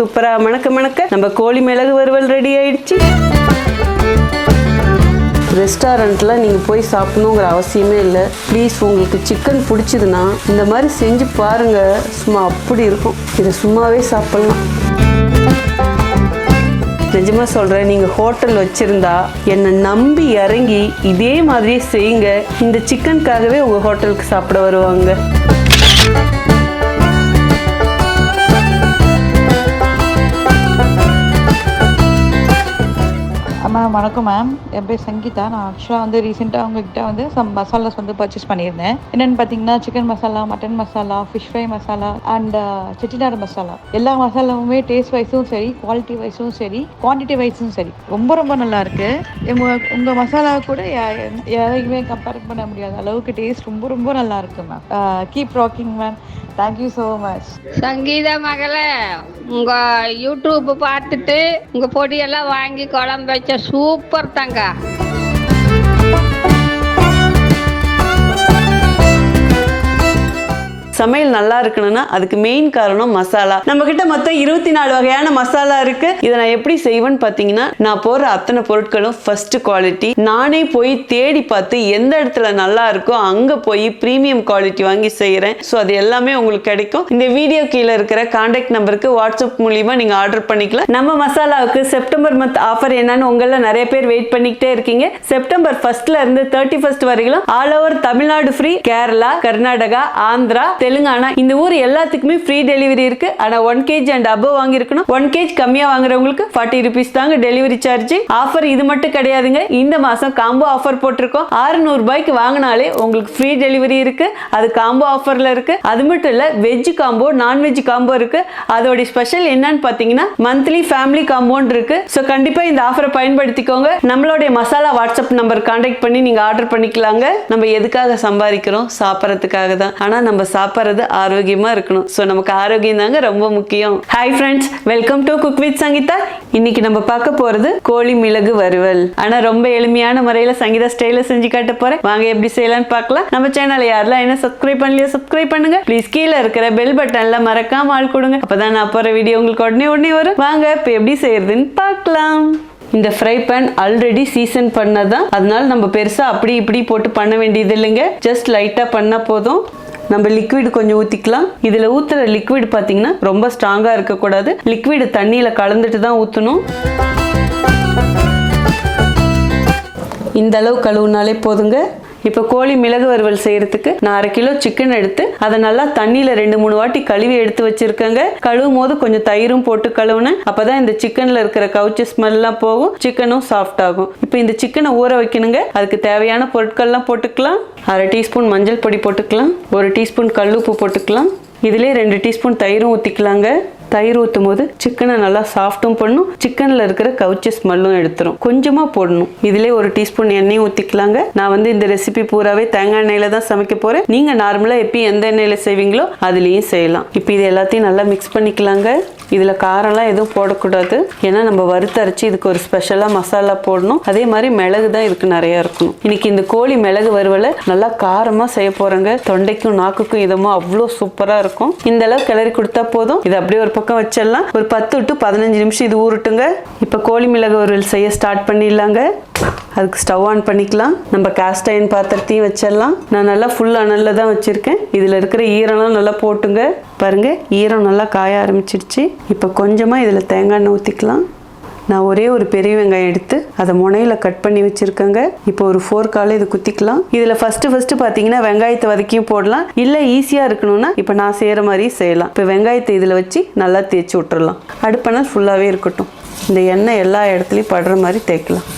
சூப்பரா. மணக்க மணக்க. நம்ம கோழி மிளகு வறுவல் ரெடி ஆயிடுச்சு. ரெஸ்டாரண்ட்டில் நீங்கள் போய் சாப்பிடணுங்கிற அவசியமே இல்லை. ப்ளீஸ் உங்களுக்கு சிக்கன் பிடிச்சதுன்னா இந்த மாதிரி செஞ்சு பாருங்கள் சும்மா அப்படி இருக்கும். இதை சும்மாவே சாப்பிட்லாம். நிஜமாக சொல்கிறேன் நீங்கள் ஹோட்டல் வச்சுருந்தா என்னை நம்பி இறங்கி இதே மாதிரியே செய்யுங்க. இந்த சிக்கனுக்காகவே உங்கள் ஹோட்டலுக்கு சாப்பிட வருவாங்க. வணக்கம் மேம் என் பேர் சங்கீதா. நான் ஆக்சுவலாக வந்து ரீசெண்டாக உங்ககிட்ட வந்து சம் மசாலாஸ் வந்து பர்ச்சேஸ் பண்ணியிருந்தேன். என்னென்னு பார்த்தீங்கன்னா chicken masala mutton masala fish fry masala and Chettinad masala எல்லா மசாலாவுமே டேஸ்ட் வைஸும் சரி குவாலிட்டி வைஸும் சரி குவான்டிட்டி வைஸும் சரி. ரொம்ப ரொம்ப நல்லா இருக்கு. உங்கள் உங்கள் மசாலா கூட யாரையுமே கம்பேர் பண்ண முடியாத அளவுக்கு டேஸ்ட் ரொம்ப ரொம்ப நல்லா இருக்கு ma'am keep rocking ma'am thank you so much Sangeetha மகளே உங்க யூடியூப் பார்த்துட்டு உங்க பொடியெல்லாம் வாங்கி குழம்பு வச்ச சூப்பர் தங்க சமையல் நல்லா இருக்கணும்னா அதுக்கு மெயின் காரணம் மசாலா. நம்ம கிட்ட மொத்தம் இருபத்தி நாலு வகையான மசாலா இருக்கு. இதை நான் எப்படி செய்வேன்னு பார்த்தீங்கன்னா நான் போடுற அத்தனை பொருட்களும் ஃபர்ஸ்ட் குவாலிட்டி நானே போய் தேடி பார்த்து எந்த இடத்துல நல்லா இருக்கோ அங்க போய் ப்ரீமியம் குவாலிட்டி வாங்கி செய்யறேன் ஸோ அது எல்லாமே உங்களுக்கு கிடைக்கும். இந்த வீடியோ கீழே இருக்கிற கான்டாக்ட் நம்பருக்கு வாட்ஸ்அப் மூலியமா நீங்க ஆர்டர் பண்ணிக்கலாம். நம்ம மசாலாவுக்கு செப்டம்பர் மந்த் ஆஃபர் என்னன்னு உங்கள நிறைய பேர் வெயிட் பண்ணிக்கிட்டே இருக்கீங்க. செப்டம்பர் ஃபர்ஸ்ட்ல இருந்து தேர்ட்டி ஃபர்ஸ்ட் வரைக்கும் all over Tamil Nadu free Kerala Karnataka Andhra Telangana இந்த ஊர் எல்லாத்துக்குமே ஃப்ரீ டெலிவரி இருக்கு. ஆனா ஒன் கேஜி அண்ட் அபவ் வாங்கியிருக்கணும். ஒன் கேஜ் கம்மியா வாங்குறவங்களுக்கு ஃபார்ட்டி ருபீஸ் தாங்க டெலிவரி சார்ஜ் ஆஃபர் இது மட்டும் கிடையாதுங்க. இந்த மாசம் காம்போ ஆஃபர் போட்டிருக்கோம். 600 ரூபாய்க்கு வாங்கினாலே உங்களுக்கு ஃப்ரீ டெலிவரி இருக்கு. அது காம்போ ஆஃபர்ல இருக்கு. அது மட்டும் இல்ல வெஜ் காம்போ நான்வெஜ் காம்போ இருக்கு. அதோட ஸ்பெஷல் என்னன்னு பாத்தீங்கன்னா மந்த்லி ஃபேமிலி காம்போன்னு இருக்கு. ஸோ கண்டிப்பா இந்த ஆஃபரை பயன்படுத்திக்கோங்க. நம்மளுடைய மசாலா வாட்ஸ்அப் நம்பர் கான்டாக்ட் பண்ணி நீங்க ஆர்டர் பண்ணிக்கலாங்க. நம்ம எதுக்காக சம்பாதிக்கிறோம்? சாப்பிட்றதுக்காக தான். ஆனா நம்ம சாப்பிட்றது ஆரோக்கியமாக இருக்கணும். ஸோ நமக்கு ஆரோக்கியம் தாங்க ரொம்ப முக்கியம். Hi friends welcome to cook with Sangeetha இன்னைக்கு நம்ம பார்க்க போகிறது கோழி மிளகு வறுவல். ஆனால் ரொம்ப எளிமையான முறையில் சங்கீதா ஸ்டைலில் செஞ்சு காட்ட போகிறேன் வாங்க எப்படி செய்யலாம்னு பார்க்கலாம். நம்ம சேனலை யாரெல்லாம் என்ன சப்ஸ்கிரைப் பண்ணலையோ சப்ஸ்கிரைப் பண்ணுங்க. ப்ளீஸ் கீழே இருக்கிற பெல் பட்டன்ல மறக்காம ஆள் கொடுங்க. அப்பதான் நான் போகிற வீடியோ உங்களுக்கு உடனே உடனே வரும். வாங்க இப்போ எப்படி செய்யறதுன்னு பார்க்கலாம். இந்த ஃப்ரை பேன் ஆல்ரெடி சீசன் பண்ணதான். அதனால நம்ம பெருசா அப்படி இப்படி போட்டு பண்ண வேண்டியது இல்லைங்க. ஜஸ்ட் லைட்டா பண்ணா போதும். நம்ம லிக்விட் கொஞ்சம் ஊற்றிக்கலாம் இதில் ஊற்றுற லிக்விட் பார்த்தீங்கன்னா ரொம்ப ஸ்ட்ராங்காக இருக்கக்கூடாது. லிக்விட் தண்ணியில் கலந்துட்டு தான் ஊற்றணும் இந்த அளவு கழுவுனாலே போதுங்க. இப்போ கோழி மிளகு வறுவல் செய்யறதுக்கு நான் அரை கிலோ சிக்கன் எடுத்து அதை நல்லா தண்ணியில் ரெண்டு மூணு வாட்டி கழுவி எடுத்து வச்சிருக்கேங்க. கழுவும் போது கொஞ்சம் தயிரும் போட்டு கழுவுனேன். அப்பதான் இந்த சிக்கன்ல இருக்கிற கவுச்சி ஸ்மெல்லாம் போகும். சிக்கனும் சாஃப்ட் ஆகும். இப்போ இந்த சிக்கனை ஊற வைக்கணுங்க. அதுக்கு தேவையான பொருட்கள்லாம் போட்டுக்கலாம். அரை டீஸ்பூன் மஞ்சள் பொடி போட்டுக்கலாம். ஒரு டீஸ்பூன் கல்லுப்பு போட்டுக்கலாம். இதிலே ரெண்டு டீஸ்பூன் தயிரும் ஊற்றிக்கலாங்க தயிர் ஊற்றும் போது சிக்கனை நல்லா சாஃப்ட்டும் பண்ணும். சிக்கனில் இருக்கிற கவுச்சி ஸ்மெல்லும் எடுத்துரும். கொஞ்சமாக போடணும். இதிலே ஒரு டீஸ்பூன் எண்ணெயும் ஊற்றிக்கலாங்க நான் வந்து இந்த ரெசிபி பூராவே தேங்காய் எண்ணெயில் தான் சமைக்க போகிறேன் நீங்கள் நார்மலாக எப்பயும் எந்த எண்ணெயில் செய்வீங்களோ அதுலேயும் செய்யலாம். இப்போ இது எல்லாத்தையும் நல்லா மிக்ஸ் பண்ணிக்கலாங்க. இதில் காரம்லாம் எதுவும் போடக்கூடாது. ஏன்னா நம்ம வறுத்தரைச்சி இதுக்கு ஒரு ஸ்பெஷலாக மசாலா போடணும். அதே மாதிரி மிளகு தான் இதுக்கு நிறையா இருக்கணும். இன்னைக்கு இந்த கோழி மிளகு வறுவலை நல்லா காரமாக செய்ய போகிறேங்க தொண்டைக்கும் நாக்குக்கும் இதமும் அவ்வளோ சூப்பராக இருக்கும். இந்த அளவு கிளறி கொடுத்தா போதும். இது அப்படியே ஒரு பக்கம் வச்சிடலாம். ஒரு பத்து டு பதினஞ்சு நிமிஷம் இது ஊறட்டுங்க. இப்போ கோழி மிளகு வறுவல் செய்ய ஸ்டார்ட் பண்ணிடலாங்க. அதுக்கு ஸ்டவ் ஆன் பண்ணிக்கலாம். நம்ம காஸ்ட் அயன் பாத்திரத்தையும் வச்சிடலாம். நான் நல்லா ஃபுல் அனலில் தான் வச்சுருக்கேன். இதில் இருக்கிற ஈரம்லாம் நல்லா போட்டுங்க. பாருங்கள் ஈரம் நல்லா காய ஆரம்பிச்சிருச்சு. இப்போ கொஞ்சமாக இதில் தேங்காய் எண்ணெய் ஊற்றிக்கலாம் நான் ஒரே ஒரு பெரிய வெங்காயம் எடுத்து அதை முனையில் கட் பண்ணி வச்சுருக்கேங்க. இப்போ ஒரு ஃபோர் காலை இது குத்திக்கலாம். இதில் ஃபஸ்ட்டு ஃபஸ்ட்டு பார்த்தீங்கன்னா வெங்காயத்தை வதக்கியும் போடலாம். இல்லை ஈஸியாக இருக்கணும்னா இப்போ நான் செய்கிற மாதிரி செய்யலாம். இப்போ வெங்காயத்தை இதில் வச்சு நல்லா தேய்ச்சி விட்டுறலாம். அடுப்பனால் ஃபுல்லாகவே இருக்கட்டும். இந்த எண்ணெய் எல்லா இடத்துலையும் படுற மாதிரி தேய்க்கலாம்.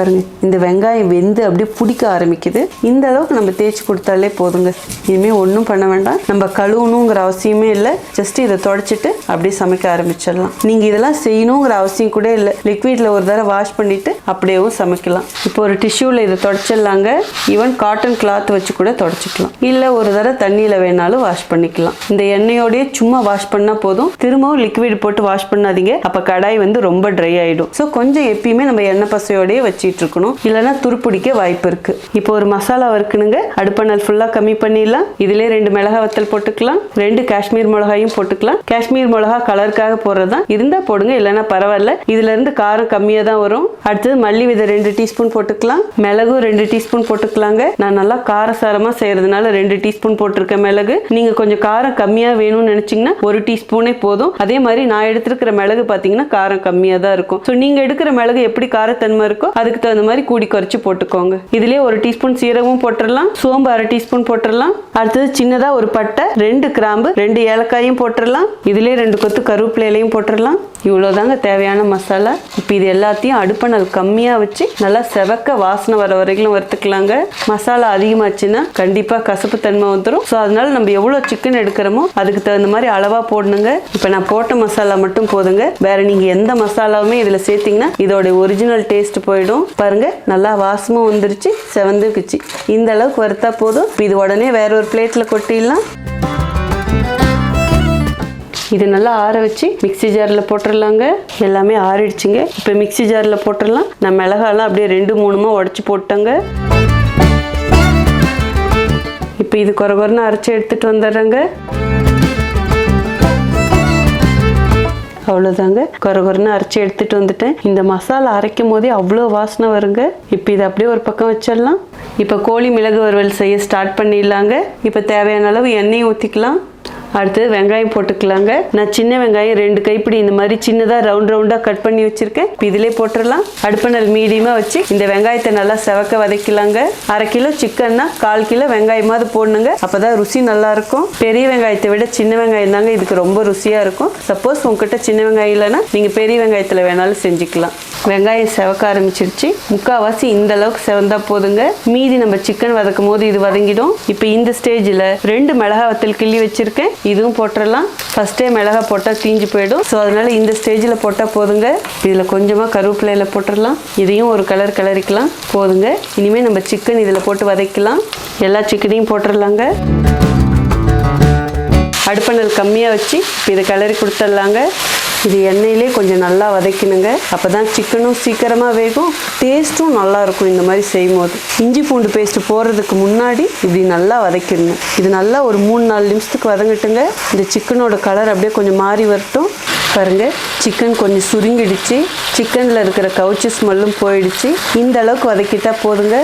பாருங்க. இந்த வெங்காயம் வெந்து அப்படியே பிடிக்க ஆரம்பிக்குது. இந்த அளவுக்கு நம்ம தேய்ச்சி கொடுத்தாலே போதுங்க. இனிமேல் ஒன்றும் பண்ண வேண்டாம். நம்ம கழுவணுங்கிற அவசியமே இல்லை. ஜஸ்ட் இதை தொடச்சிட்டு அப்படியே சமைக்க ஆரம்பிச்சிடலாம். நீங்கள் இதெல்லாம் செய்யணுங்கிற அவசியம் கூட இல்லை. லிக்விடில் ஒரு தடவை வாஷ் பண்ணிட்டு அப்படியேவும் சமைக்கலாம். இப்போ ஒரு டிஷ்யூவில் இதை தொடச்சிடலாங்க. ஈவன் காட்டன் கிளாத் வச்சு கூட தொடச்சிக்கலாம். இல்லை ஒரு தடவை தண்ணியில் வேணாலும் வாஷ் பண்ணிக்கலாம். இந்த எண்ணெயோடய சும்மா வாஷ் பண்ணால் போதும். திரும்பவும் லிக்விட் போட்டு வாஷ் பண்ணாதீங்க. அப்போ கடாய் வந்து ரொம்ப ட்ரை ஆகிடும் ஸோ கொஞ்சம் எப்பயுமே நம்ம எண்ணெய் பசையோடயே வச்சு வச்சிட்டு இருக்கணும் இல்லைன்னா துருப்பிடிக்க வாய்ப்பு இருக்கு. இப்போ ஒரு மசாலா வறுக்கணுங்க. அடுப்பணல் ஃபுல்லா கம்மி பண்ணிடலாம். இதுல ரெண்டு மிளகா வத்தல் போட்டுக்கலாம். ரெண்டு காஷ்மீர் மிளகாயும் போட்டுக்கலாம். காஷ்மீர் மிளகா கலருக்காக போடுறது தான் இருந்தா போடுங்க இல்லைன்னா பரவாயில்ல. இதுல இருந்து காரம் கம்மியா தான் வரும். அடுத்தது மல்லி விதை ரெண்டு டீஸ்பூன் போட்டுக்கலாம். மிளகும் ரெண்டு டீஸ்பூன் போட்டுக்கலாங்க. நான் நல்லா காரசாரமா செய்யறதுனால ரெண்டு டீஸ்பூன் போட்டிருக்கேன் மிளகு. நீங்க கொஞ்சம் காரம் கம்மியா வேணும்னு நினைச்சீங்கன்னா ஒரு டீஸ்பூனே போதும். அதே மாதிரி நான் எடுத்திருக்கிற மிளகு பாத்தீங்கன்னா காரம் கம்மியா தான் இருக்கும். ஸோ நீங்க எடுக்கிற மிளகு எப்படி காரத்தன்மை இருக்கோ அதுக்கு அதுக்கு தகுந்த மாதிரி கூடி குறைச்சி போட்டுக்கோங்க. இதுலயே ஒரு டீஸ்பூன் சீரகமும் போட்டுடலாம் சோம்பு அரை டீஸ்பூன் போட்டுடலாம் அடுத்தது சின்னதா ஒரு பட்டை ரெண்டு கிராம்பு ரெண்டு ஏலக்காயும் போட்டுடலாம் இதுலயே ரெண்டு கொத்து கருவேப்பிலையிலையும் போட்டுடலாம் இவ்வளோதாங்க தேவையான மசாலா. இப்போ இது எல்லாத்தையும் அடுப்பணல் கம்மியாக வச்சு நல்லா செவக்க வாசனை வர வரைக்கும் வறுத்துக்கலாங்க. மசாலா அதிகமாச்சுன்னா கண்டிப்பாக கசப்பு தன்மை வந்துடும் ஸோ அதனால நம்ம எவ்வளோ சிக்கன் எடுக்கிறோமோ அதுக்கு தகுந்த மாதிரி அளவாக போடணுங்க. இப்போ நான் போட்ட மசாலா மட்டும் போதுங்க. வேற நீங்கள் எந்த மசாலாவுமே இதில் சேர்த்திங்கன்னா இதோட ஒரிஜினல் டேஸ்ட் போயிடும். பாருங்க நல்லா வாசமும் வந்துருச்சு செவந்துக்குச்சு இந்த அளவுக்கு வறுத்தா போதும். இது உடனே வேற ஒரு பிளேட்டில் கொட்டிடலாம். இது நல்லா ஆற வச்சு மிக்ஸி ஜாரில் போட்டுடலாங்க எல்லாமே ஆறிடுச்சுங்க. இப்போ மிக்ஸி ஜாரில் போட்டுடலாம். நான் மிளகாலாம் அப்படியே ரெண்டு மூணுமா உடச்சி போட்டேங்க. இப்போ இது குறை குறைன்னு அரைச்சி எடுத்துகிட்டு வந்துடுறேங்க. அவ்வளோதாங்க குறகுறன்னு அரைச்சி எடுத்துட்டு வந்துட்டேன் இந்த மசாலா அரைக்கும் போதே அவ்வளோ வாசனை வருங்க. இப்போ இதை அப்படியே ஒரு பக்கம் வச்சிடலாம். இப்போ கோழி மிளகு வறுவல் செய்ய ஸ்டார்ட் பண்ணிடலாங்க. இப்போ தேவையான அளவு எண்ணெய் ஊற்றிக்கலாம் அடுத்தது வெங்காயம் போட்டுக்கலாங்க. நான் சின்ன வெங்காயம் ரெண்டு கைப்பிடி இந்த மாதிரி சின்னதாக ரவுண்ட் ரவுண்டாக கட் பண்ணி வச்சிருக்கேன். இப்போ இதிலே போட்டுடலாம். அடுப்பணல் மீடியமாக வச்சு இந்த வெங்காயத்தை நல்லா செவக்க வதக்கலாங்க. அரை கிலோ சிக்கன்னா கால் கிலோ வெங்காயமாவது போடணுங்க. அப்பதான் ருசி நல்லா இருக்கும். பெரிய வெங்காயத்தை விட சின்ன வெங்காயம் தாங்க இதுக்கு ரொம்ப ருசியாக இருக்கும். சப்போஸ் உங்ககிட்ட சின்ன வெங்காயம் இல்லைன்னா நீங்கள் பெரிய வெங்காயத்தில் வேணாலும் செஞ்சுக்கலாம். வெங்காயம் செவக்க ஆரம்பிச்சிருச்சு. முக்கால்வாசி இந்த அளவுக்கு செவந்தா போதுங்க. மீதி நம்ம சிக்கன் வதக்கும் போது இது வதங்கிடும். இப்போ இந்த ஸ்டேஜில் ரெண்டு மிளகா வத்தல் கிள்ளி வச்சிருக்கேன். இதுவும் போட்டுடலாம் ஃபஸ்ட்டே மிளகா போட்டால் தீஞ்சு போயிடும். ஸோ அதனால இந்த ஸ்டேஜில் போட்டால் போதுங்க. இதில் கொஞ்சமாக கருவேப்பிலையில் போட்டுடலாம் இதையும் ஒரு கலர் கலரிக்கலாம். போதுங்க. இனிமேல் நம்ம சிக்கன் இதில் போட்டு வதக்கலாம். எல்லா சிக்கனையும் போட்டுடலாங்க அடுப்பணல் கம்மியாக வச்சு இப்போ இதை கலரி கொடுத்துடலாங்க. இது எண்ணெயிலே கொஞ்சம் நல்லா வதக்கினுங்க. அப்போ தான் சிக்கனும் சீக்கிரமாக வேகும். டேஸ்ட்டும் நல்லாயிருக்கும் இந்த மாதிரி செய்யும் போது இஞ்சி பூண்டு பேஸ்ட்டு போடுறதுக்கு முன்னாடி இப்படி நல்லா வதக்கிடணும் இது நல்லா ஒரு மூணு நாலு நிமிஷத்துக்கு வதங்கட்டுங்க. இந்த சிக்கனோட கலர் அப்படியே கொஞ்சம் மாறி வரட்டும். பாருங்கள் சிக்கன் கொஞ்சம் சுருங்கிடுச்சு. சிக்கனில் இருக்கிற கவுச்சி ஸ்மெல்லும் போயிடுச்சு. இந்த அளவுக்கு வதக்கிட்டா போதுங்க.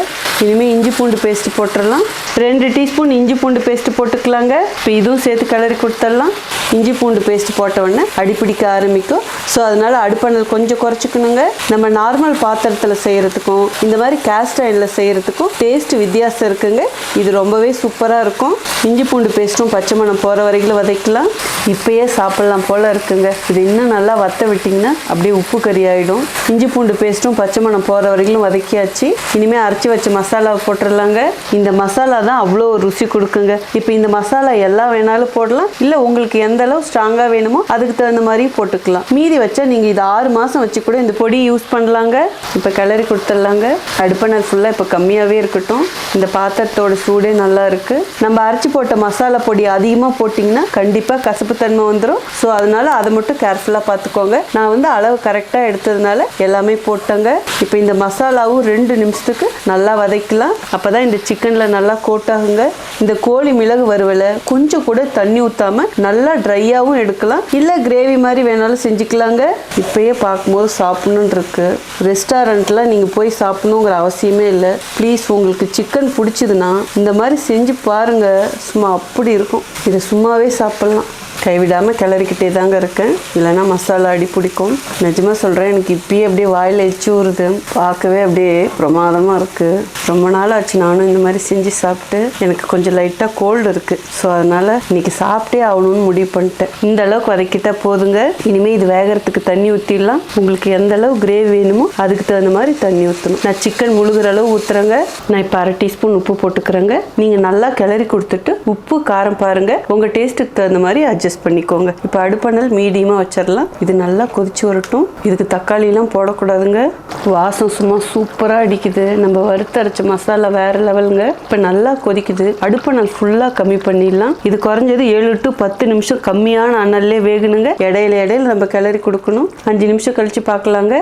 இனிமேல் இஞ்சி பூண்டு பேஸ்ட் போட்டுடலாம். ரெண்டு டீஸ்பூன் இஞ்சி பூண்டு பேஸ்ட் போட்டுக்கலாங்க. இப்போ இதுவும் சேர்த்து கிளறி கொடுத்துடலாம். இஞ்சி பூண்டு பேஸ்ட் போட்டவுடனே அடிப்பிடிக்க ஆரம்பிக்கும். ஸோ அதனால் அடுப்பணல் கொஞ்சம் குறைச்சிக்கணுங்க. நம்ம நார்மல் பாத்திரத்தில் செய்கிறதுக்கும் இந்த மாதிரி கேஸ்ட் ஆயிலில் செய்கிறதுக்கும் டேஸ்ட் வித்தியாசம் இருக்குங்க. இது ரொம்பவே சூப்பராக இருக்கும். இஞ்சி பூண்டு பேஸ்ட்டும் பச்சை மணம் போகிற வரைக்கும் வதக்கலாம் இப்பயே சாப்பிட்லாம் போல் இருக்குங்க. இது இன்னும் நல்லா வத்த விட்டிங்கன்னா அப்படியே உப்பு கறி ஆகிடும் இஞ்சி பூண்டு பேஸ்ட்டும் பச்சை மணம் போகிற வரைக்கும் வதக்கியாச்சு. இனிமேல் அரைச்சி வச்ச மசாலாவை போட்டுடலாங்க இந்த மசாலா தான் அவ்வளோ ருசி கொடுக்குங்க. இப்போ இந்த மசாலா எல்லாம் வேணாலும் போடலாம். இல்லை உங்களுக்கு எந்த அளவு ஸ்ட்ராங்காக வேணுமோ அதுக்கு தகுந்த மாதிரி போட்டுக்கலாம். மீதி வச்சா நீங்கள் இது ஆறு மாதம் வச்சு கூட இந்த பொடி யூஸ் பண்ணலாங்க. இப்போ கிளறி கொடுத்துடலாங்க. அடுப்பணல் ஃபுல்லாக இப்போ கம்மியாகவே இருக்கட்டும். இந்த பாத்திரத்தோட சூடே நல்லா இருக்குது நம்ம அரைச்சி போட்ட மசாலா பொடி அதிகமாக போட்டிங்கன்னா கண்டிப்பாக கசப்புத்தன்மை வந்துடும் ஸோ அதனால அதை மட்டும் கேர்ஃபுல்லாக பார்த்துக்கோங்க. நான் வந்து அளவு கரெக்டாக எடுத்ததுனால எல்லாமே போட்டேங்க. இப்போ இந்த மசாலாவும் ரெண்டு நிமிஷத்துக்கு நல்லா வதக்கலாம். அப்போ தான் இந்த சிக்கனில் நல்லா கோட் ஆகுங்க இந்த கோழி மிளகு வறுவலை கொஞ்சம் கூட தண்ணி ஊற்றாம நல்லா ட்ரையாகவும் எடுக்கலாம். இல்லை கிரேவி மாதிரி வேணாலும் செஞ்சுக்கலாங்க. இப்பயே பார்க்கும்போது சாப்பிடணுன்னு இருக்கு. ரெஸ்டாரண்ட்டில் நீங்கள் போய் சாப்பிடணுங்கிற அவசியமே இல்லை. ப்ளீஸ் உங்களுக்கு சிக்கன் பிடிச்சதுன்னா இந்த மாதிரி செஞ்சு பாருங்க. சும்மா அப்படி இருக்கும். இதை சும்மாவே சாப்பிட்லாம். கைவிடாமல் கிளறிக்கிட்டே தாங்க இருக்கேன். இல்லைன்னா மசாலா அடி பிடிக்கும். நிஜமாக சொல்கிறேன் எனக்கு இப்பயே அப்படியே வாயில் எச்சு ஊறுது. பார்க்கவே அப்படியே பிரமாதமாக இருக்குது ரொம்ப நாள் ஆச்சு நானும் இந்த மாதிரி செஞ்சு சாப்பிட்டு. எனக்கு கொஞ்சம் லைட்டாக கோல்டு இருக்குது ஸோ அதனால் இன்றைக்கி சாப்பிட்டே ஆகணும்னு முடிவு பண்ணிட்டேன். இந்த அளவுக்கு வதக்கிட்டா போதுங்க. இனிமேல் இது வேகிறதுக்கு தண்ணி ஊற்றிடலாம் உங்களுக்கு எந்த அளவு கிரேவி வேணுமோ அதுக்கு தகுந்த மாதிரி தண்ணி ஊற்றணும் நான் சிக்கன் முழுகிற அளவு ஊற்றுறேங்க நான் இப்போ அரை டீஸ்பூன் உப்பு போட்டுக்கிறேங்க. நீங்கள் நல்லா கிளறி கொடுத்துட்டு உப்பு காரம் பாருங்கள் உங்கள் டேஸ்ட்டுக்கு தகுந்த மாதிரி அட்ஜஸ்ட் பண்ணிக்கோங்க. இப்போ அடுப்பணல் மீடியமாக வச்சிடலாம் இது நல்லா கொதிச்சு வரட்டும். இதுக்கு தக்காளிலாம் போடக்கூடாதுங்க. வாசம் சும்மா சூப்பராக அடிக்குது. நம்ம வறுத்தரைச்ச மசாலா வேற லெவலுங்க. இப்போ நல்லா கொதிக்குது. அடுப்பணல் ஃபுல்லாக கம்மி பண்ணிடலாம். இது குறைஞ்சது ஏழு டு பத்து நிமிஷம் கம்மியான அனல்லே வேகணுங்க. இடையில இடையில நம்ம கிளறி கொடுக்கணும். அஞ்சு நிமிஷம் கழித்து பார்க்கலாங்க.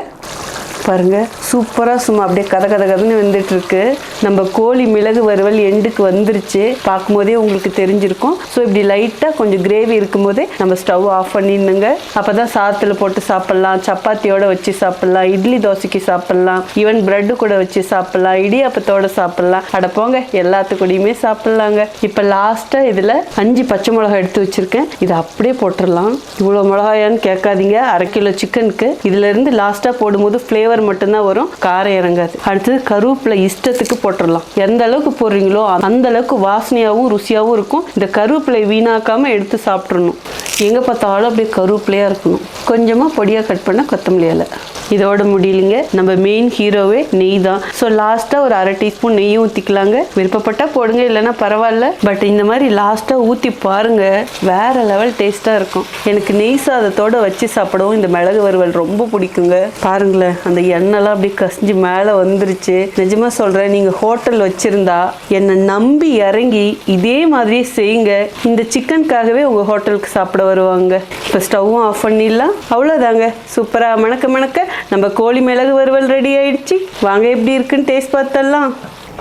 பாருங்கள் சூப்பராக சும்மா அப்படியே கத கத கதன்னு வந்துட்டுருக்கு. நம்ம கோழி மிளகு வறுவல் எண்டுக்கு வந்துருச்சு. பார்க்கும்போதே உங்களுக்கு தெரிஞ்சிருக்கும். ஸோ இப்படி லைட்டாக கொஞ்சம் கிரேவி இருக்கும்போதே நம்ம ஸ்டவ் ஆஃப் பண்ணிடணுங்க. அப்போ தான் சாத்தில் போட்டு சாப்பிட்லாம் சப்பாத்தியோட வச்சு சாப்பிட்லாம் இட்லி தோசைக்கு சாப்பிட்லாம் ஈவன் ப்ரெட்டு கூட வச்சு சாப்பிட்லாம் இடியாப்பத்தோட சாப்பிட்லாம். அடைப்போங்க போங்க எல்லாத்து கூடயுமே சாப்பிட்லாங்க. இப்போ லாஸ்ட்டாக இதில் அஞ்சு பச்சை மிளகாய் எடுத்து வச்சுருக்கேன். இதை அப்படியே போட்டுடலாம். இவ்வளோ மிளகாயான்னு கேட்காதீங்க. அரை கிலோ சிக்கனுக்கு இதுலேருந்து லாஸ்ட்டாக போடும்போது ஃப்ளேவர் மட்டும்தான் வரும். காரம் இறங்காது. அடுத்தது கருவேப்பிலை இஷ்டத்துக்கு போட்டுடலாம். எந்த அளவுக்கு போடுறீங்களோ அந்த அளவுக்கு வாசனையாகவும் ருசியாகவும் இருக்கும். இந்த கருவேப்பிலை வீணாக்காமல் எடுத்து சாப்பிட்றணும் எங்கே பார்த்தாலும் அப்படியே கருவேப்பிலையாக இருக்கணும். கொஞ்சமாக பொடியாக கட் பண்ண கொத்தமல்லி இலை. இதோட முடியலைங்க. நம்ம மெயின் ஹீரோவே நெய் தான் ஸோ லாஸ்ட்டாக ஒரு அரை டீஸ்பூன் நெய்யும் ஊற்றிக்கலாங்க விருப்பப்பட்டால் போடுங்க இல்லைன்னா பரவாயில்ல. பட் இந்த மாதிரி லாஸ்ட்டாக ஊற்றி பாருங்கள் வேற லெவல் டேஸ்ட்டாக இருக்கும். எனக்கு நெய் சாதத்தோட வச்சு சாப்பிடவும் இந்த மிளகு வறுவல் ரொம்ப பிடிக்குங்க. பாருங்களேன் அந்த எண்ணெய்லாம் அப்படியே கசிஞ்சு மேலே வந்துருச்சு. நிஜமா சொல்கிறேன் நீங்கள் ஹோட்டல் வச்சுருந்தா என்னை நம்பி இறங்கி இதே மாதிரி செய்யுங்க. இந்த சிக்கனுக்காகவே உங்கள் ஹோட்டலுக்கு சாப்பிட வருவாங்க. இப்போ ஸ்டவ்வும் ஆஃப் பண்ணிடலாம். அவ்வளோதாங்க சூப்பராக மணக்க மணக்க நம்ம கோழி மிளகு வறுவல் ரெடி ஆயிடுச்சு. வாங்க எப்படி இருக்குன்னு டேஸ்ட் பார்த்தலாம்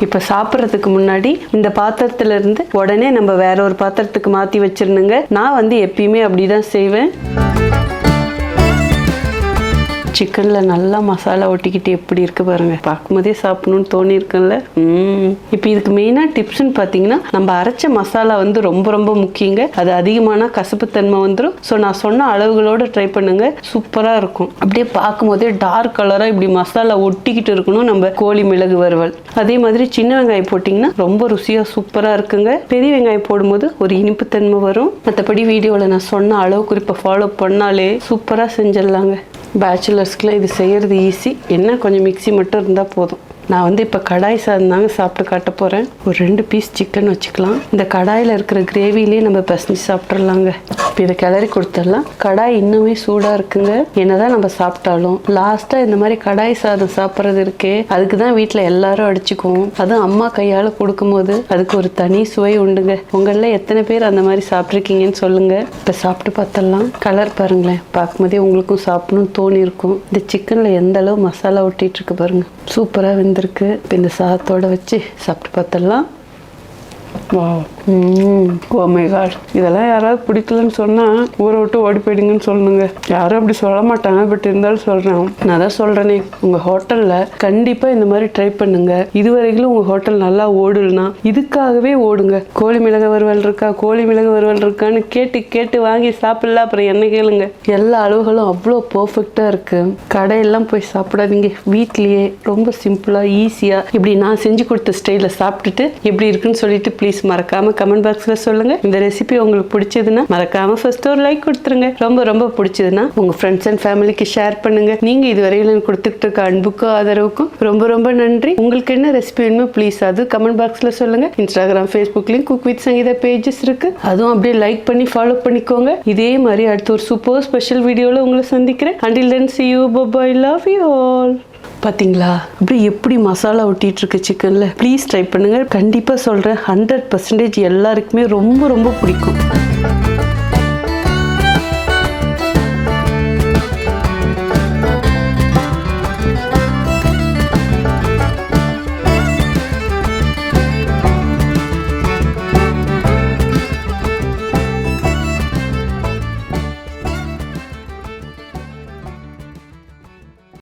இப்போ சாப்பிட்றதுக்கு முன்னாடி இந்த பாத்திரத்துல இருந்து உடனே நம்ம வேற ஒரு பாத்திரத்துக்கு மாற்றி வச்சிருந்துங்க நான் வந்து எப்பயுமே அப்படி தான் செய்வேன். சிக்கனில் நல்லா மசாலா ஒட்டிக்கிட்டு எப்படி இருக்குது பாருங்கள் பார்க்கும்போதே சாப்பிடணும்னு தோணி இருக்குல்ல இப்போ இதுக்கு மெயினாக டிப்ஸ்னு பார்த்தீங்கன்னா நம்ம அரைச்ச மசாலா வந்து ரொம்ப ரொம்ப முக்கியங்க. அது அதிகமான கசப்புத்தன்மை வந்துடும் ஸோ நான் சொன்ன அளவுகளோட ட்ரை பண்ணுங்க. சூப்பராக இருக்கும். அப்படியே பார்க்கும்போதே டார்க் கலராக இப்படி மசாலா ஒட்டிக்கிட்டு இருக்கணும் நம்ம கோழி மிளகு வறுவல். அதே மாதிரி சின்ன வெங்காயம் போட்டிங்கன்னா ரொம்ப ருசியாக சூப்பராக இருக்குங்க. பெரிய வெங்காயம் போடும்போது ஒரு இனிப்புத்தன்மை வரும். மற்றபடி வீடியோவில் நான் சொன்ன அளவு குறிப்பை ஃபாலோ பண்ணாலே சூப்பராக செஞ்சிடலாங்க. பேச்சுலர்ஸ்க்குலாம் இது செய்கிறது ஈஸி என்ன கொஞ்சம் மிக்ஸி மட்டும் இருந்தால் போதும். நான் வந்து இப்போ கடாய் சாதம் தாங்க சாப்பிட்டு காட்ட போகிறேன் ஒரு ரெண்டு பீஸ் சிக்கன் வச்சுக்கலாம். இந்த கடாயில் இருக்கிற கிரேவிலே நம்ம பசஞ்சு சாப்பிட்றலாங்க இப்போ இதை கிளறி கொடுத்துடலாம். கடாய் இன்னுமே சூடாக இருக்குங்க. என்னதான் நம்ம சாப்பிட்டாலும் லாஸ்ட்டாக இந்த மாதிரி கடாய் சாதம் சாப்பிட்றது இருக்கே அதுக்கு தான் வீட்டில் எல்லாரும் அடிச்சுக்குவோம். அதுவும் அம்மா கையால் கொடுக்கும்போது அதுக்கு ஒரு தனி சுவை உண்டுங்க. உங்களில் எத்தனை பேர் அந்த மாதிரி சாப்பிட்ருக்கீங்கன்னு சொல்லுங்கள் இப்போ சாப்பிட்டு பார்த்தலாம் கலர் பாருங்களேன். பார்க்கும்போதே உங்களுக்கும் சாப்பிடணும்னு தோணி இருக்கும் இந்த சிக்கனில் எந்த அளவு மசாலா ஒட்டிகிட்டு இருக்கு பாருங்கள் சூப்பராக வந்திருக்கு. இப்போ இந்த சாதத்தோட வச்சு சாப்பிட்டு பார்த்துடலாம். வா ஓ மை காட் இதெல்லாம் யாராவது பிடிக்கலன்னு சொன்னால் ஊரை விட்டு ஓடி போயிடுங்கன்னு சொல்லணுங்க யாரும் அப்படி சொல்ல மாட்டாங்க பட் இருந்தாலும் சொல்கிறேன் நான் தான் சொல்கிறேனே உங்கள் ஹோட்டலில் கண்டிப்பாக இந்த மாதிரி ட்ரை பண்ணுங்க. இதுவரைக்கும் உங்கள் ஹோட்டல் நல்லா ஓடுலனா இதுக்காகவே ஓடுங்க. கோழி மிளகு வறுவல் இருக்கா கோழி மிளகு வறுவல் இருக்கான்னு கேட்டு கேட்டு வாங்கி சாப்பிடல அப்புறம் என்ன கேளுங்க. எல்லா அளவுகளும் அவ்வளோ பர்ஃபெக்டாக இருக்குது கடையெல்லாம் போய் சாப்பிடாதீங்க. வீட்லேயே ரொம்ப சிம்பிளாக ஈஸியாக இப்படி நான் செஞ்சு கொடுத்த ஸ்டைலில் சாப்பிட்டுட்டு எப்படி இருக்குன்னு சொல்லிட்டு ப்ளீஸ் மறக்காமல் கமெண்ட் பாக்ஸில் சொல்லுங்கள் இந்த ரெசிபி உங்களுக்கு பிடிச்சதுன்னா மறக்காமல் ஃபர்ஸ்ட் ஒரு லைக் கொடுத்துருங்க. ரொம்ப ரொம்ப பிடிச்சதுன்னா உங்கள் ஃப்ரெண்ட்ஸ் அண்ட் ஃபேமிலிக்கு ஷேர் பண்ணுங்கள் நீங்கள் இதுவரையில் கொடுத்துட்டு இருக்க அன்புக்கும் ஆதரவுக்கும் ரொம்ப ரொம்ப நன்றி. உங்களுக்கு என்ன ரெசிபி வேணுமோ ப்ளீஸ் அது கமெண்ட் பாக்ஸில் சொல்லுங்கள் இன்ஸ்டாகிராம் ஃபேஸ்புக்லேயும் குக் வித் சங்கீதா பேஜஸ் இருக்குது அதுவும் அப்படியே லைக் பண்ணி ஃபாலோ பண்ணிக்கோங்க. இதே மாதிரி அடுத்த ஒரு சூப்பர் ஸ்பெஷல் வீடியோவில் உங்களை சந்திக்கிறேன். Until then see you bye bye love you all பார்த்தீங்களா அப்படி எப்படி மசாலா ஒட்டிகிட்ருக்கு சிக்கனில்? ப்ளீஸ் ட்ரை பண்ணுங்க. கண்டிப்பாக சொல்கிறேன் ஹண்ட்ரட் பர்சன்டேஜ் எல்லாருக்குமே ரொம்ப ரொம்ப பிடிக்கும்.